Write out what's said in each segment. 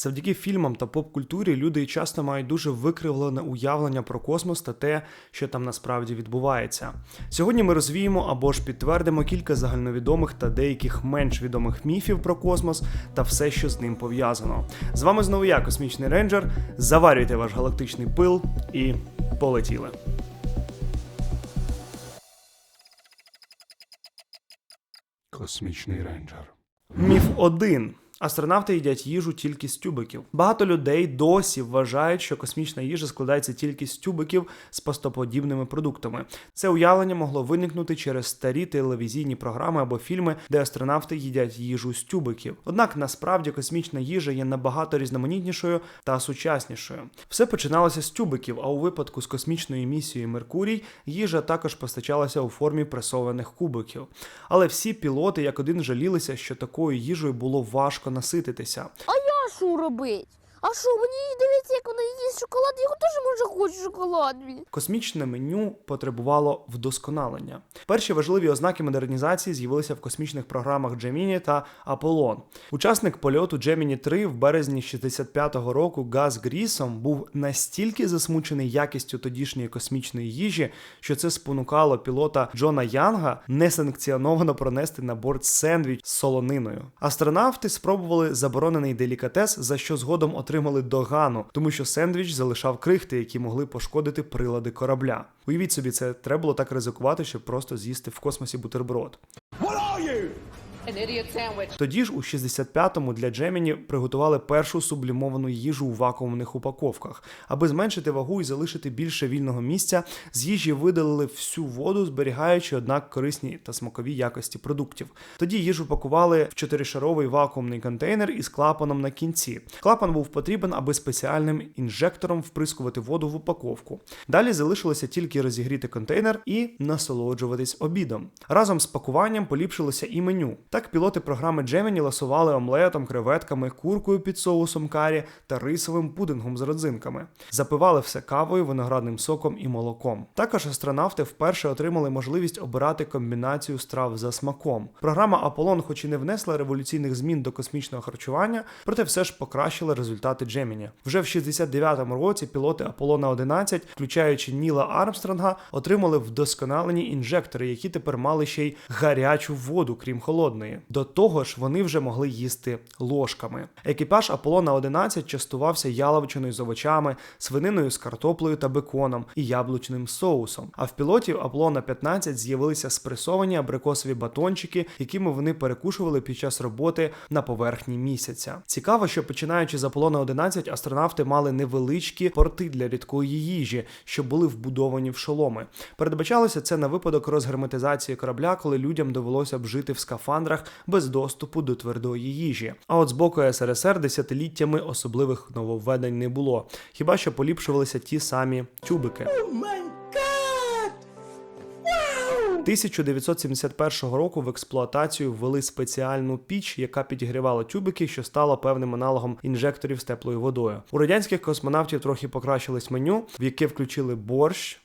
Завдяки фільмам та поп-культурі люди часто мають дуже викривлене уявлення про космос та те, що там насправді відбувається. Сьогодні ми розвіємо або ж підтвердимо кілька загальновідомих та деяких менш відомих міфів про космос та все, що з ним пов'язано. З вами знову я, космічний рейнджер. Заварюйте ваш галактичний пил і полетіли. Космічний рейнджер. Міф 1. Астронавти їдять їжу тільки з тюбиків. Багато людей досі вважають, що космічна їжа складається тільки з тюбиків з пастоподібними продуктами. Це уявлення могло виникнути через старі телевізійні програми або фільми, де астронавти їдять їжу з тюбиків. Однак насправді космічна їжа є набагато різноманітнішою та сучаснішою. Все починалося з тюбиків, а у випадку з космічною місією Меркурій їжа також постачалася у формі пресованих кубиків. Але всі пілоти як один жалілися, що такою їжею було важко насититися. А я що робить? А що, мені дивиться, як вона їсть шоколад, я теж може хочу шоколад. Космічне меню потребувало вдосконалення. Перші важливі ознаки модернізації з'явилися в космічних програмах Gemini та Аполлон. Учасник польоту Gemini 3 в березні 65-го року Газ Грісом був настільки засмучений якістю тодішньої космічної їжі, що це спонукало пілота Джона Янга несанкціоновано пронести на борт сендвіч з солониною. Астронавти спробували заборонений делікатес, за що згодом отримали догану, тому що сендвіч залишав крихти, які могли пошкодити прилади корабля. Уявіть собі, це треба було так ризикувати, щоб просто з'їсти в космосі бутерброд. Тоді ж у 65-му для Джеміні приготували першу сублімовану їжу у вакуумних упаковках. Аби зменшити вагу і залишити більше вільного місця, з їжі видалили всю воду, зберігаючи однак корисні та смакові якості продуктів. Тоді їжу пакували в чотиришаровий вакуумний контейнер із клапаном на кінці. Клапан був потрібен, аби спеціальним інжектором вприскувати воду в упаковку. Далі залишилося тільки розігріти контейнер і насолоджуватись обідом. Разом з пакуванням поліпшилося і меню. Так пілоти програми Gemini ласували омлетом, креветками, куркою під соусом карі та рисовим пудингом з родзинками. Запивали все кавою, виноградним соком і молоком. Також астронавти вперше отримали можливість обирати комбінацію страв за смаком. Програма Аполлон, хоч і не внесла революційних змін до космічного харчування, проте все ж покращила результати Gemini. Вже в 69-му році пілоти Аполлона 11, включаючи Ніла Армстронга, отримали вдосконалені інжектори, які тепер мали ще й гарячу воду, крім холодної. До того ж, вони вже могли їсти ложками. Екіпаж Аполлона 11 частувався яловичиною з овочами, свининою з картоплею та беконом і яблучним соусом. А в пілотів Аполлона 15 з'явилися спресовані абрикосові батончики, якими вони перекушували під час роботи на поверхні місяця. Цікаво, що починаючи з Аполлона 11, астронавти мали невеличкі порти для рідкої їжі, що були вбудовані в шоломи. Передбачалося це на випадок розгерметизації корабля, коли людям довелося б жити в скафандрах без доступу до твердої їжі. А от з боку СРСР десятиліттями особливих нововведень не було, хіба що поліпшувалися ті самі тюбики. 1971 року в експлуатацію ввели спеціальну піч, яка підігрівала тюбики, що стала певним аналогом інжекторів з теплою водою. У радянських космонавтів трохи покращилось меню, в яке включили борщ.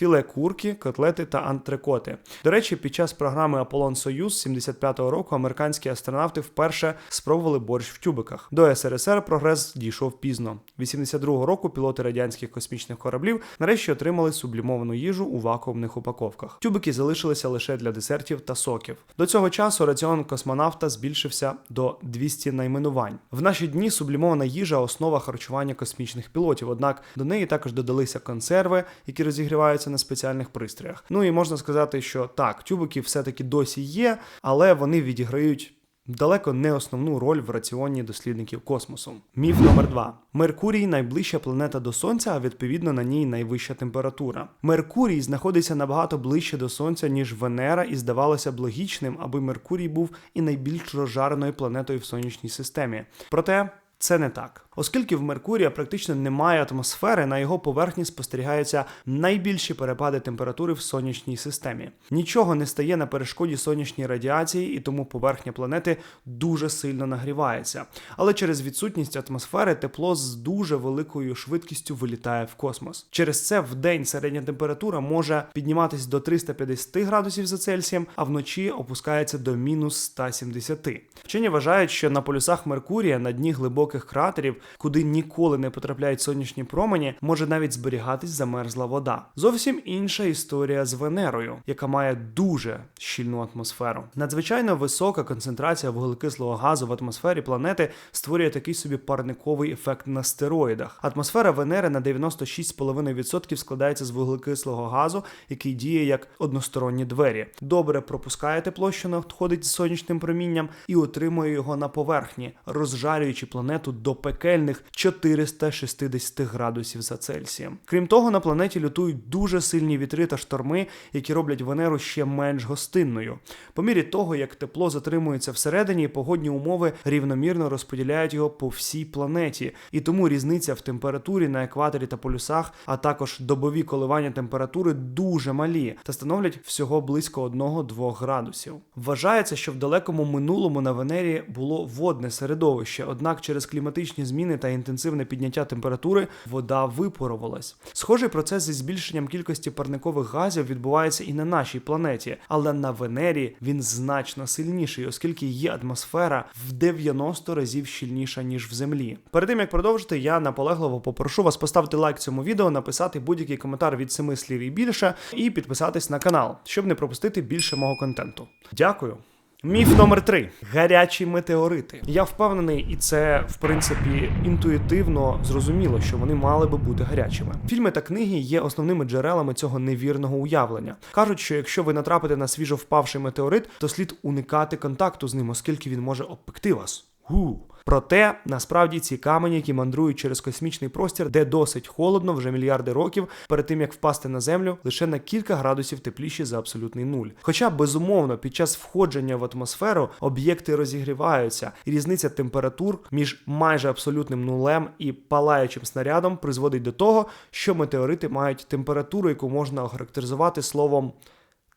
Філе курки, котлети та антрикоти. До речі, під час програми Аполлон Союз 75-го року американські астронавти вперше спробували борщ в тюбиках. До СРСР прогрес дійшов пізно. 82-го року пілоти радянських космічних кораблів нарешті отримали сублімовану їжу у вакуумних упаковках. Тюбики залишилися лише для десертів та соків. До цього часу раціон космонавта збільшився до 200 найменувань. В наші дні сублімована їжа основа харчування космічних пілотів. Однак до неї також додалися консерви, які розігріваються на спеціальних пристроях. Ну і можна сказати, що так, тюбики все-таки досі є, але вони відіграють. Далеко не основну роль в раціоні дослідників космосу. Міф номер 2 Меркурій найближча планета до Сонця, а відповідно на ній найвища температура. Меркурій знаходиться набагато ближче до Сонця, ніж Венера, і здавалося б логічним, аби Меркурій був і найбільш розжареною планетою в сонячній системі. Проте це не так. Оскільки в Меркурія практично немає атмосфери, на його поверхні спостерігаються найбільші перепади температури в сонячній системі. Нічого не стає на перешкоді сонячній радіації, і тому поверхня планети дуже сильно нагрівається. Але через відсутність атмосфери тепло з дуже великою швидкістю вилітає в космос. Через це в день середня температура може підніматись до 350 градусів за Цельсієм, а вночі опускається до мінус 170. Вчені вважають, що на полюсах Меркурія на дні глибоких кратерів, куди ніколи не потрапляють сонячні промені, може навіть зберігатись замерзла вода. Зовсім інша історія з Венерою, яка має дуже щільну атмосферу. Надзвичайно висока концентрація вуглекислого газу в атмосфері планети створює такий собі парниковий ефект на стероїдах. Атмосфера Венери на 96,5% складається з вуглекислого газу, який діє як односторонні двері. Добре пропускає тепло, що надходить з сонячним промінням, і отримує його на поверхні, розжарюючи планету до пекельних 460 градусів за Цельсієм. Крім того, на планеті лютують дуже сильні вітри та шторми, які роблять Венеру ще менш гостинною. По мірі того, як тепло затримується всередині, погодні умови рівномірно розподіляють його по всій планеті, і тому різниця в температурі на екваторі та полюсах, а також добові коливання температури дуже малі та становлять всього близько 1-2 градусів. Вважається, що в далекому минулому на Венері було водне середовище, однак через кліматичні зміни та інтенсивне підняття температури вода випарувалась. Схожий процес зі збільшенням кількості парникових газів відбувається і на нашій планеті, але на Венері він значно сильніший, оскільки її атмосфера в 90 разів щільніша ніж в Землі. Перед тим як продовжити, я наполегливо попрошу вас поставити лайк цьому відео, написати будь-який коментар від 7 слів і більше, і підписатись на канал, щоб не пропустити більше мого контенту. Дякую. Міф номер три гарячі метеорити. Я впевнений, і це в принципі інтуїтивно зрозуміло, що вони мали би бути гарячими. Фільми та книги є основними джерелами цього невірного уявлення. кажуть, що якщо ви натрапите на свіжо впавший метеорит, то слід уникати контакту з ним, оскільки він може обпекти вас. Гу. Проте насправді ці камені, які мандрують через космічний простір, де досить холодно вже мільярди років, перед тим як впасти на землю, лише на кілька градусів тепліші за абсолютний нуль. Хоча безумовно під час входження в атмосферу об'єкти розігріваються, і різниця температур між майже абсолютним нулем і палаючим снарядом призводить до того, що метеорити мають температуру, яку можна охарактеризувати словом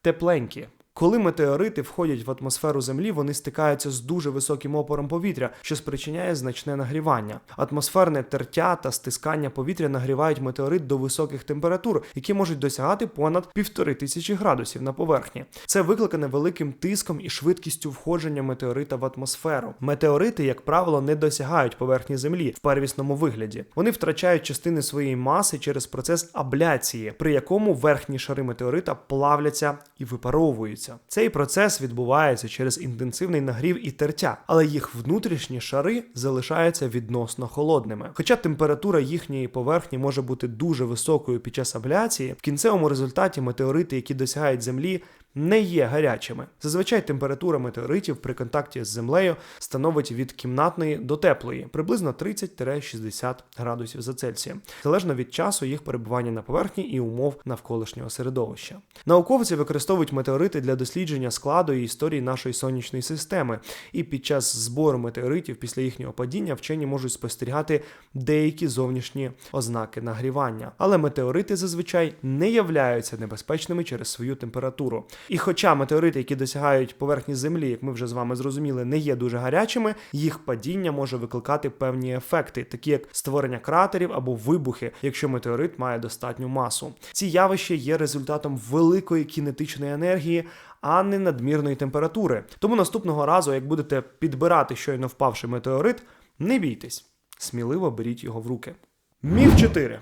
тепленькі. Коли метеорити входять в атмосферу Землі, вони стикаються з дуже високим опором повітря, що спричиняє значне нагрівання. Атмосферне тертя та стискання повітря нагрівають метеорит до високих температур, які можуть досягати понад півтори тисячі градусів на поверхні. Це викликане великим тиском і швидкістю входження метеорита в атмосферу. Метеорити, як правило, не досягають поверхні Землі в первісному вигляді. Вони втрачають частини своєї маси через процес абляції, при якому верхні шари метеорита плавляться і випаровуються. Цей процес відбувається через інтенсивний нагрів і тертя, але їх внутрішні шари залишаються відносно холодними. Хоча температура їхньої поверхні може бути дуже високою під час абляції, в кінцевому результаті метеорити, які досягають землі, не є гарячими. Зазвичай температура метеоритів при контакті з землею становить від кімнатної до теплої, приблизно 30-60 градусів за Цельсієм, залежно від часу їх перебування на поверхні і умов навколишнього середовища. Науковці використовують метеорити для дослідження складу і історії нашої сонячної системи, і під час збору метеоритів після їхнього падіння вчені можуть спостерігати деякі зовнішні ознаки нагрівання. Але метеорити зазвичай не являються небезпечними через свою температуру. І хоча метеорити, які досягають поверхні Землі, як ми вже з вами зрозуміли, не є дуже гарячими, їх падіння може викликати певні ефекти, такі як створення кратерів або вибухи, якщо метеорит має достатню масу. Ці явища є результатом великої кінетичної енергії. А не надмірної температури. Тому наступного разу, як будете підбирати щойно впавший метеорит, не бійтесь, сміливо беріть його в руки. Міф 4.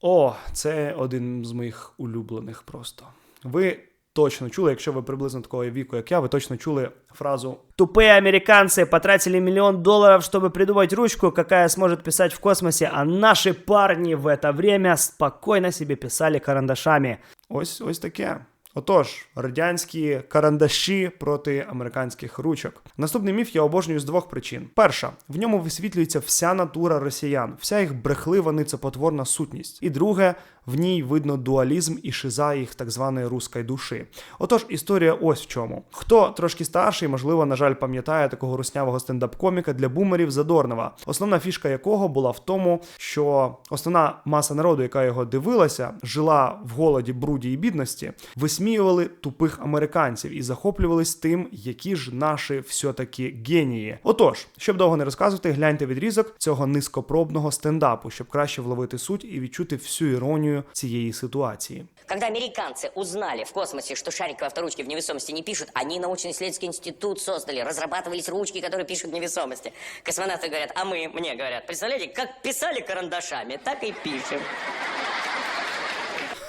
О, це один з моїх улюблених просто. Ви точно чули, якщо ви приблизно такого віку, як я, ви точно чули фразу Тупые американцы потратили миллион долларов, чтобы придумать ручку, какая сможет писать в космосе, а наши парни в это время спокойно себе писали карандашами. ось ось таке. Отож, радянські карандаші проти американських ручок. Наступний міф я обожнюю з двох причин. Перша, в ньому висвітлюється вся натура росіян, вся їх брехлива ницепотворна сутність. І друге, в ній видно дуалізм і шиза їх так званої руської душі. Отож, історія ось в чому. Хто трошки старший, можливо, на жаль, пам'ятає такого руснявого стендап-коміка для бумерів Задорнова, основна фішка якого була в тому, що основна маса народу, яка його дивилася, жила в голоді, бруді і бідності, висміювали тупих американців і захоплювались тим, які ж наші все-таки генії. Отож, щоб довго не розказувати, гляньте відрізок цього низькопробного стендапу, щоб краще вловити суть і відчути всю іронію цієї ситуації. Когда американцы узнали в космосе, что шариковые авторучки в невесомости не пишут, они научно-исследовательский институт создали, разрабатывались ручки, которые пишут в невесомости. Космонавты говорят, а мы, мне говорят, представляете, как писали карандашами, так и пишем.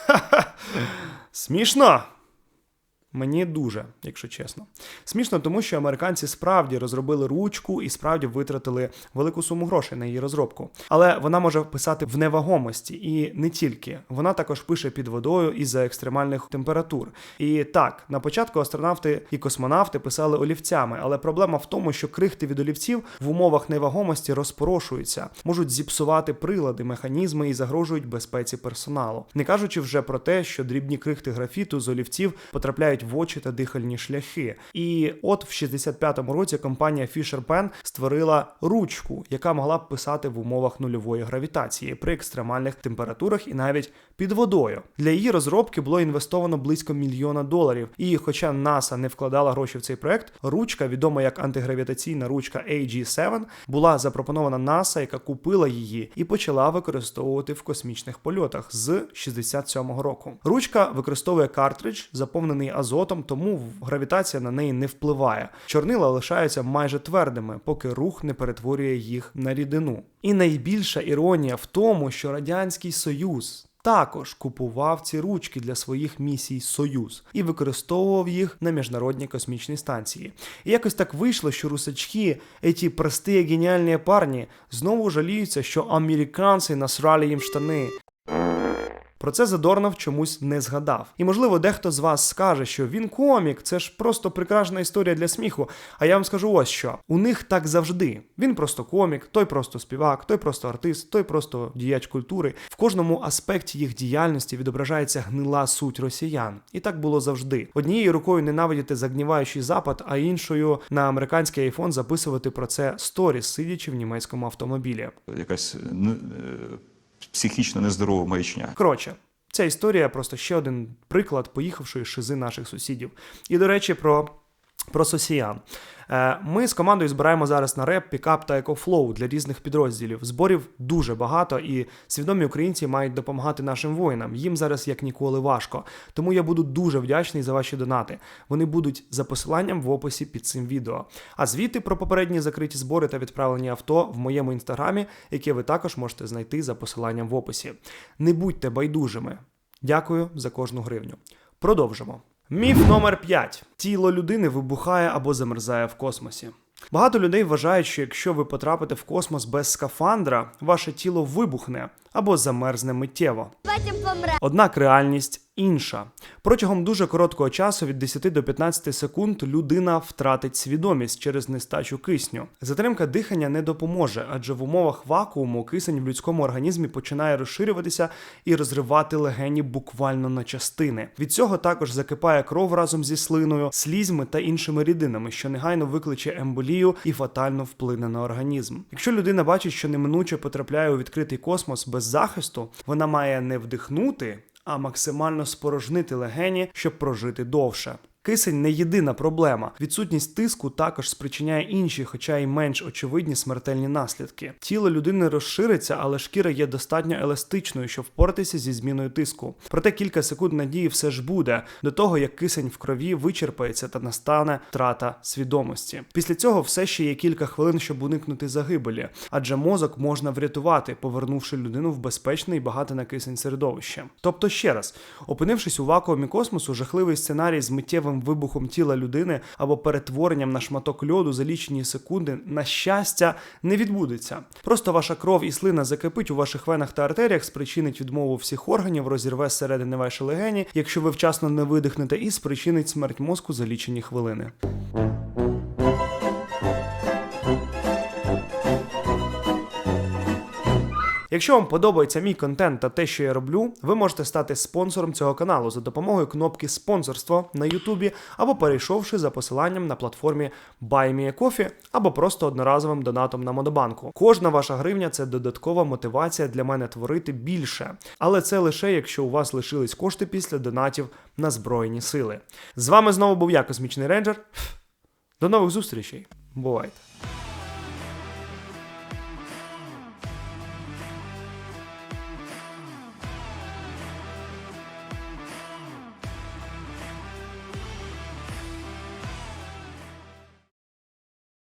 Смішно. Мені дуже, якщо чесно. Смішно, тому що американці справді розробили ручку і справді витратили велику суму грошей на її розробку. Але вона може писати в невагомості і не тільки. Вона також пише під водою із-за екстремальних температур. І так, на початку астронавти і космонавти писали олівцями, але проблема в тому, що крихти від олівців в умовах невагомості розпорошуються, можуть зіпсувати прилади, механізми і загрожують безпеці персоналу. Не кажучи вже про те, що дрібні крихти графіту з олівців потрапляють в очі та дихальні шляхи. І от в 65-му році компанія Fisher Pen створила ручку, яка могла б писати в умовах нульової гравітації при екстремальних температурах і навіть під водою. Для її розробки було інвестовано близько мільйона доларів. І хоча НАСА не вкладала гроші в цей проект, ручка, відома як антигравітаційна ручка AG7, була запропонована НАСА, яка купила її і почала використовувати в космічних польотах з 67-го року. Ручка використовує картридж, заповнений азотом, тому гравітація на неї не впливає. Чорнила лишаються майже твердими, поки рух не перетворює їх на рідину. І найбільша іронія в тому, що радянський союз. Також купував ці ручки для своїх місій Союз і використовував їх на міжнародній космічній станції. І якось так вийшло, що русачки, еті прості геніальні парні, знову жаліються, що американці насрали їм штани. Про це Задорнов чомусь не згадав. І можливо, дехто з вас скаже, що він комік, це ж просто прекрасна історія для сміху. А я вам скажу ось що: у них так завжди. Він просто комік, той просто співак, той просто артист, той просто діяч культури. В кожному аспекті їх діяльності відображається гнила суть росіян. І так було завжди. Однією рукою ненавидіти загніваючий запад, а іншою на американський айфон записувати про це сторіс, сидячи в німецькому автомобілі. якась ну, е, психічно нездорова маячня. Коротше, ця історія просто ще один приклад поїхавшої шизи наших сусідів. І до речі, про. Про сосіян. Е, Ми з командою збираємо зараз на реп, пікап та екофлоу для різних підрозділів. Зборів дуже багато, і свідомі українці мають допомагати нашим воїнам. Їм зараз як ніколи важко. Тому я буду дуже вдячний за ваші донати. Вони будуть за посиланням в описі під цим відео. А звіти про попередні закриті збори та відправлені авто в моєму інстаграмі, яке ви також можете знайти за посиланням в описі. Не будьте байдужими. Дякую за кожну гривню. Продовжимо. Міф номер 5. Тіло людини вибухає або замерзає в космосі. Багато людей вважають, що якщо ви потрапите в космос без скафандра, ваше тіло вибухне або замерзне миттєво. Однак реальність інша. Протягом дуже короткого часу від 10 до 15 секунд людина втратить свідомість через нестачу кисню. Затримка дихання не допоможе, адже в умовах вакууму кисень в людському організмі починає розширюватися і розривати легені буквально на частини. Від цього також закипає кров разом зі слиною, слізьми та іншими рідинами, що негайно викличе емболію і фатально вплине на організм. Якщо людина бачить, що неминуче потрапляє у відкритий космос без захисту, вона має не вдихнути, а максимально спорожнити легені, щоб прожити довше. Кисень не єдина проблема. Відсутність тиску також спричиняє інші, хоча й менш очевидні смертельні наслідки. Тіло людини розшириться, але шкіра є достатньо еластичною, щоб впоратися зі зміною тиску. Проте кілька секунд надії все ж буде до того, як кисень в крові вичерпається та настане втрата свідомості. Після цього все ще є кілька хвилин, щоб уникнути загибелі, адже мозок можна врятувати, повернувши людину в безпечне і багате на кисень середовище. Тобто, ще раз, опинившись у вакуумі космосу, жахливий сценарій з миттєвим вибухом тіла людини або перетворенням на шматок льоду за лічені секунди, на щастя, не відбудеться. Просто ваша кров і слина закипить у ваших венах та артеріях, спричинить відмову всіх органів, розірве зсередини ваші легені, якщо ви вчасно не видихнете, і спричинить смерть мозку за лічені хвилини. Якщо вам подобається мій контент та те, що я роблю, ви можете стати спонсором цього каналу за допомогою кнопки спонсорство на Ютубі або перейшовши за посиланням на платформі BuyMeACoffee або просто одноразовим донатом на Модобанку. Кожна ваша гривня це додаткова мотивація для мене творити більше, але це лише якщо у вас лишились кошти після донатів на Збройні Сили. З вами знову був я, Космічний Рейнджер. До нових зустрічей. Бувайте!